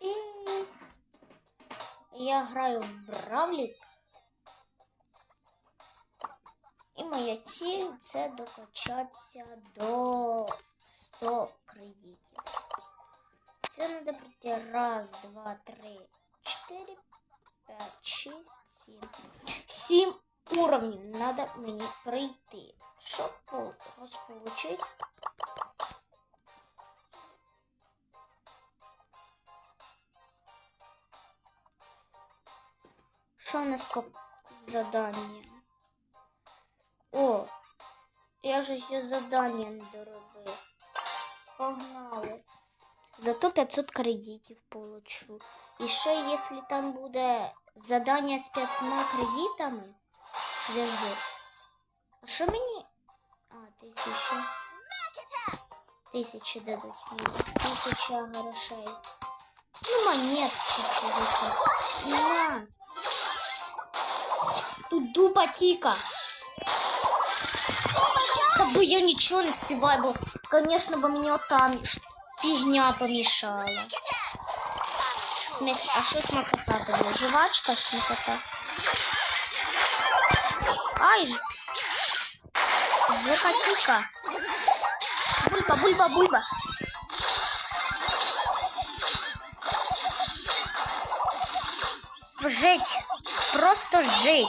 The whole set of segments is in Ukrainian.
І я граю в Бравлік. І моя ціль це докачатися до 100 кредитів. Це треба пройти раз, два, три, чотири, п'ять, шість, сім. Сім уровнів треба мені пройти. Щоб по- розполучити Що у нас по заданню? О, я же ще задання не доробив. Погнали. Зато 500 кредитів получу. І ще, якщо там буде задання з 500 кредитами, завжди. А що мені? А, тисяча. Тисячі дадуть мені. Тисяча грошей. Ну, монетки. На. Тут дупа тіка. Та бо я нічого не співаю, бо, звісно, бо мені отам ш- фігня помішала. В смысле, а що смакота тобі? Жвачка смакота? Ай ж. Жопа тіка. Бульба, бульба, бульба. Жить. Просто жить.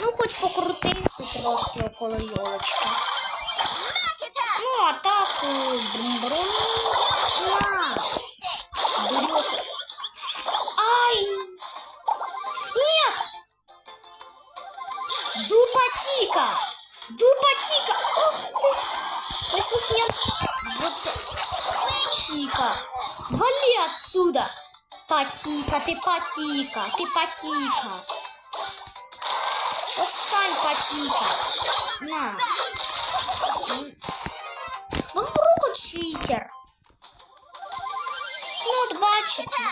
Ну, хоч покрутився трошки около йолочки. Ну, а так. На. Дурёк. Ай! Нет! Дупатика! Дупатика! Ох ты! Если нет, вот Патика! Вали отсюда! Патіка, ти патіка, ти патіка. Отстань, патіка. На. Ну, Був руку читер. Ну, от бачите.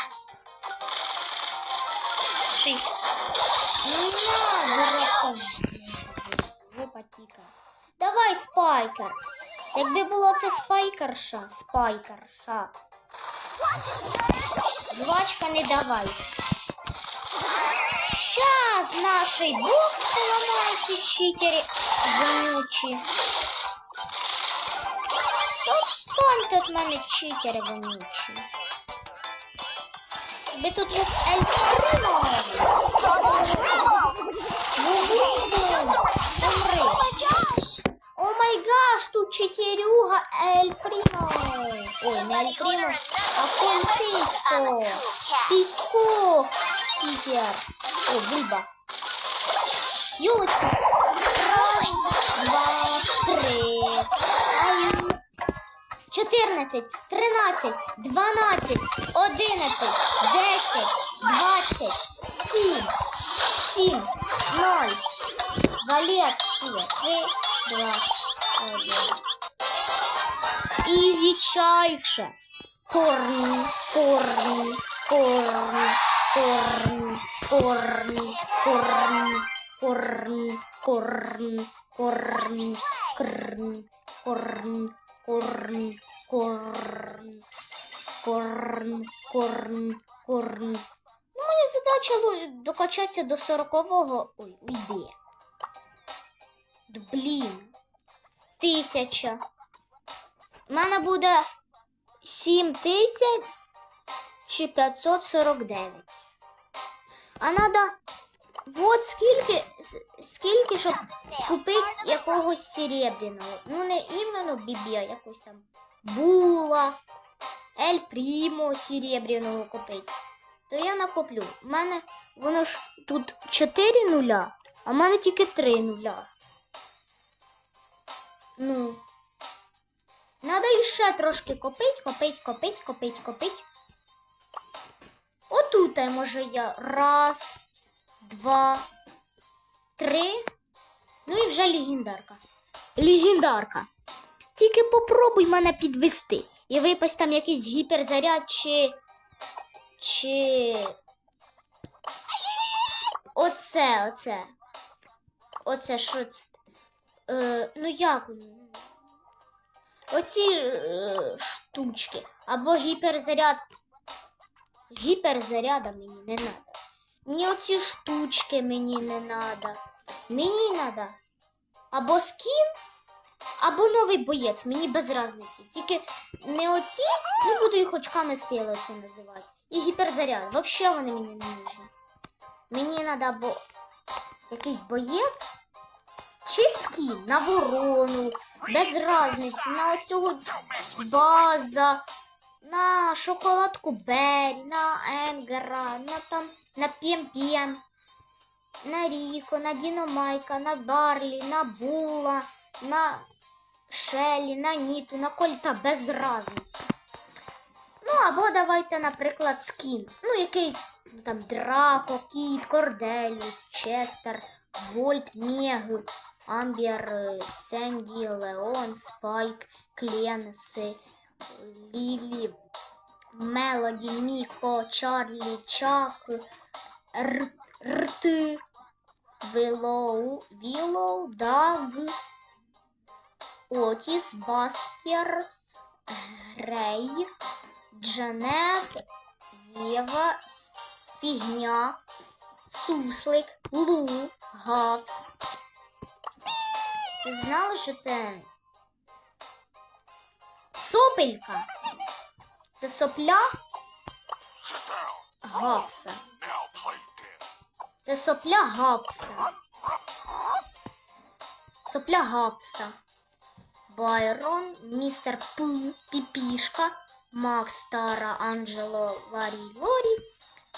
Ну, Шик. На, дурацька. Ви патіка. Давай, спайкер. Якби було це спайкерша, спайкерша. Жвачка не давай. Сейчас наш бокс поломайте, читери вонючие. Тут стань тут маме читери вонючие. Да тут вот эльф О гаш, тут читерюга эль -прино. Ой, не Аль Примо, а Фон Писко. Писко, тигер. О, бульба. Елочка. Раз, два, три. Один. Чотирнадцять, тринадцять, дванадцять, одинадцять, десять, двадцять, сім, сім, ноль. Валет, сіла, три, два, один. Ізі чайше. Корн, корн, корн, корн, корн, корн, корн, корн, корн, корн, корн, корн, корн, корн, корн, корн. Ну, моя задача докачатися до 40-го. Ой, уйди. Блін. Тисяча. У мене буде 7 тисяч чи 549. А надо вот скільки, скільки, щоб купити якогось серебряного. Ну, не іменно бібі, а якось там була, Ель Прімо серебряного купити. То я накоплю. У мене воно ж тут 4 нуля, а в мене тільки 3 нуля. Ну. Надо іще трошки копить, копить, копить, копить, копить. Отут, може, я раз, два, три. Ну і вже легендарка. Легендарка. Тільки попробуй мене підвести. І випасть там якийсь гіперзаряд чи. Чи. Оце, оце. Оце що це? Е, ну як? Оці е, штучки. Або гіперзаряд. Гіперзаряда мені не треба. Ні оці штучки мені не треба. Мені треба або скін, або новий боєць. Мені без різниці. Тільки не оці, ну буду їх очками сили це називати. І гіперзаряд. Взагалі вони мені не нужні. Мені треба або якийсь боєць. Чи скін на ворону, без різниці, на оцього база, на шоколадку Беррі, на Енгера, на там на Пєм-Пєм, на Ріко, на Діномайка, на Барлі, на Була, на Шелі, на Ніту, на Кольта без різниці. Ну, або давайте, наприклад, скін. Ну, якийсь ну, там Драко, Кіт, Корделіус, Честер, Вольт, Мег, Амбер, Сенді, Леон, Спайк, Кленси, Лілі, Мелоді, Міко, Чарлі, Чак, Р- Рти, Вілоу, Вілоу, Даг, Отіс, Бастер, Грей, Джанет, Єва, Фігня, Суслик, Лу, Гавс. Це знали, що це сопелька? Це сопля dead. Це сопля гапса. Сопля гапса. Байрон, містер П, Піпішка, Макс, Тара, Анджело, Ларі, Лорі,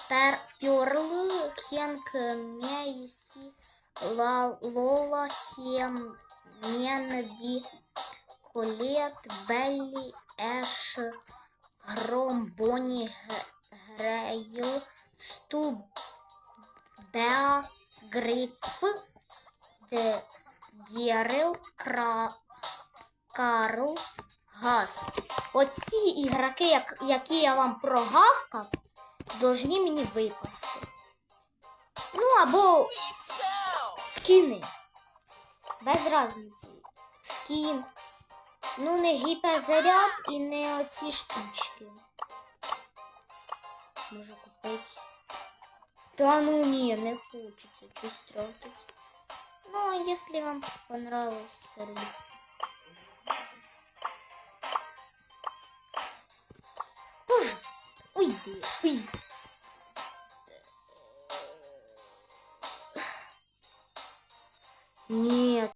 Пер, Пьорл, Хенк, Мейсі, Ла, Лола, Сем, Менді, Колет, Беллі, Еш, Гром, Бонні, Грейл, Стуб, Беа, Гриф, Де, Дєрил, Кра, Карл, Газ. Оці ігроки, як, які я вам прогавкав, должні мені випасти. Ну або скіни. Без разниці. Скін. Ну, не гіперзаряд і не оці штучки. Можу купити. Та ну ні, не хочеться щось тратить. Ну, а если вам понравился сервис. Боже, уйди, уйди. Ні,